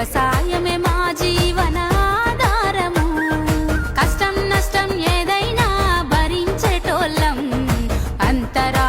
వ్యవసాయమే మా జీవనాధారము. కష్టం నష్టం ఏదైనా భరించేటోళ్ళం. అంతరా